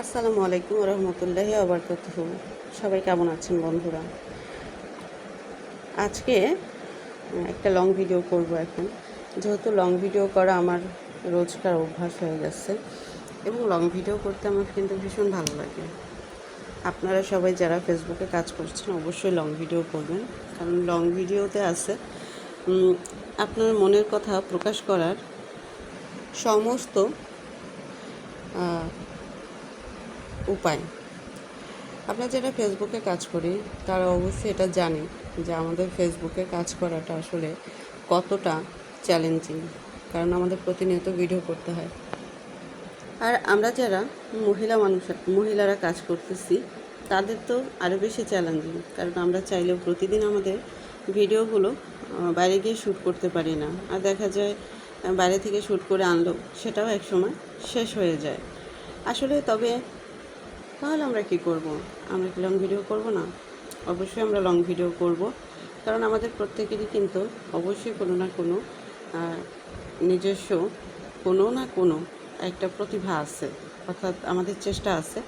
আসসালামু আলাইকুম রহমতুল্লাহি আবরকাত সবাই কেমন আছেন বন্ধুরা? আজকে একটা লং ভিডিও করব এখন। যেহেতু লং ভিডিও করা আমার রোজকার অভ্যাস হয়ে গেছে এবং লং ভিডিও করতে আমার কিন্তু ভীষণ ভালো লাগে। আপনারা সবাই যারা ফেসবুকে কাজ করছেন অবশ্যই লং ভিডিও করবেন। কারণ লং ভিডিওতে আছে আপনার মনের কথা প্রকাশ করার সমস্ত উপায়। আমরা যারা ফেসবুকে কাজ করি, তারা অবশ্যই এটা জানে যে আমাদের ফেসবুকে কাজ করাটা আসলে কতটা চ্যালেঞ্জিং কারণ আমাদের প্রতিনিয়ত ভিডিও করতে হয়। আর আমরা যারা মহিলা মানুষ, মহিলারা কাজ করতেছি, তাদের তো আরও বেশি চ্যালেঞ্জিং কারণ আমরা চাইলেও প্রতিদিন আমাদের ভিডিওগুলো বাইরে গিয়ে শ্যুট করতে পারি না। আর দেখা যায়, বাইরে থেকে শ্যুট করে আনলো সেটাও একসময় শেষ হয়ে যায়। আসলে তবে তাহলে আমরা কি করব? আমরা কি লং ভিডিও করব না? অবশ্যই আমরা লং ভিডিও করব। কারণ আমাদের প্রত্যেকেরই কিন্তু অবশ্যই কোনো না কোনো নিজস্ব কোনো না কোনো একটা প্রতিভা আছে, অর্থাৎ আমাদের চেষ্টা আছে,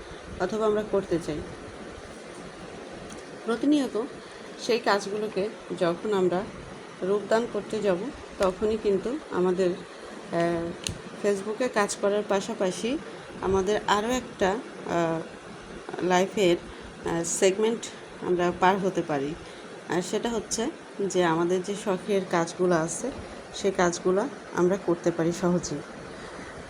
অথবা আমরা করতে চাই। প্রতিনিয়ত সেই কাজগুলোকে যখন আমরা রূপদান করতে যাব, তখনই কিন্তু আমাদের ফেসবুকে কাজ করার পাশাপাশি আমাদের আরও একটা লাইফের সেগমেন্ট আমরা পার হতে পারি। আর সেটা হচ্ছে যে আমাদের যে শখের কাজগুলো আছে, সে কাজগুলো আমরা করতে পারি সহজেই।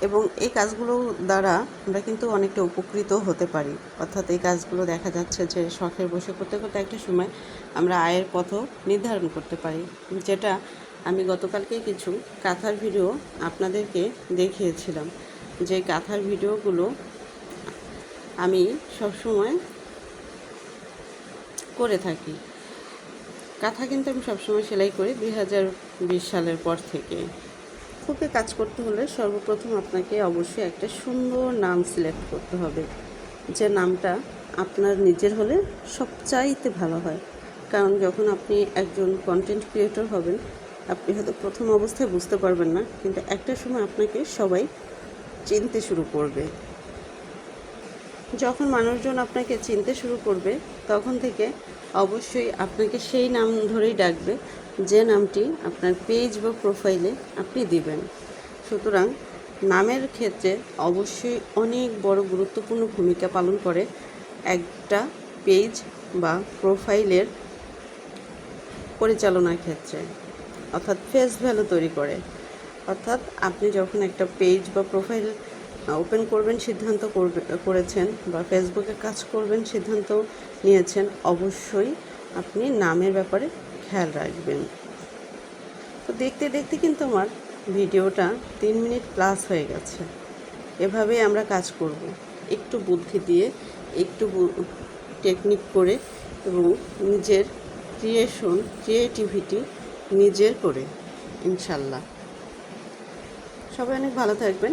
এবং এই কাজগুলো দ্বারা আমরা কিন্তু অনেকটা উপকৃত হতে পারি। অর্থাৎ এই কাজগুলো দেখা যাচ্ছে যে শখের বসে করতে করতে একটা সময় আমরা আয়ের পথও নির্ধারণ করতে পারি। যেটা আমি গতকালকে কিছু কাঁথার ভিডিও আপনাদেরকে দেখিয়েছিলাম। যে কাঁথার ভিডিওগুলো আমি সবসময় করে থাকি। কাঁথা কিন্তু আমি সবসময় সেলাই করি দুই হাজার বিশ সালের পর থেকে। খুবই কাজ করতে হলে সর্বপ্রথম আপনাকে অবশ্যই একটা সুন্দর নাম সিলেক্ট করতে হবে। যে নামটা আপনার নিজের হলে সবচাইতে ভালো হয়। কারণ যখন আপনি একজন কন্টেন্ট ক্রিয়েটর হবেন, আপনি হয়তো প্রথম অবস্থায় বুঝতে পারবেন না, কিন্তু একটা সময় আপনাকে সবাই চিনতে শুরু করবে। যখন মানুষজন আপনাকে চিনতে শুরু করবে, তখন থেকে অবশ্যই আপনাকে সেই নাম ধরেই ডাকবে, যে নামটি আপনার পেজ বা প্রোফাইলে আপনি দিবেন। সুতরাং নামের ক্ষেত্রে অবশ্যই অনেক বড় গুরুত্বপূর্ণ ভূমিকা পালন করে একটা পেজ বা প্রোফাইলের পরিচালনার ক্ষেত্রে, অর্থাৎ ফেস ভ্যালু তৈরি করে। অর্থাৎ আপনি যখন একটা পেজ বা প্রোফাইল ওপেন করবেন, সিদ্ধান্ত করেছেন বা ফেসবুকে কাজ করবেন, সিদ্ধান্ত নিয়েছেন, অবশ্যই আপনি নামের ব্যাপারে খেয়াল রাখবেন। তো দেখতে দেখতে কিন্তু আমার ভিডিওটা তিন মিনিট প্লাস হয়ে গেছে। এভাবেই আমরা কাজ করব। একটু বুদ্ধি দিয়ে, একটু টেকনিক করে এবং নিজের ক্রিয়েশন ক্রিয়েটিভিটি নিজের করে, ইনশাল্লাহ। সবাই অনেক ভালো থাকবেন।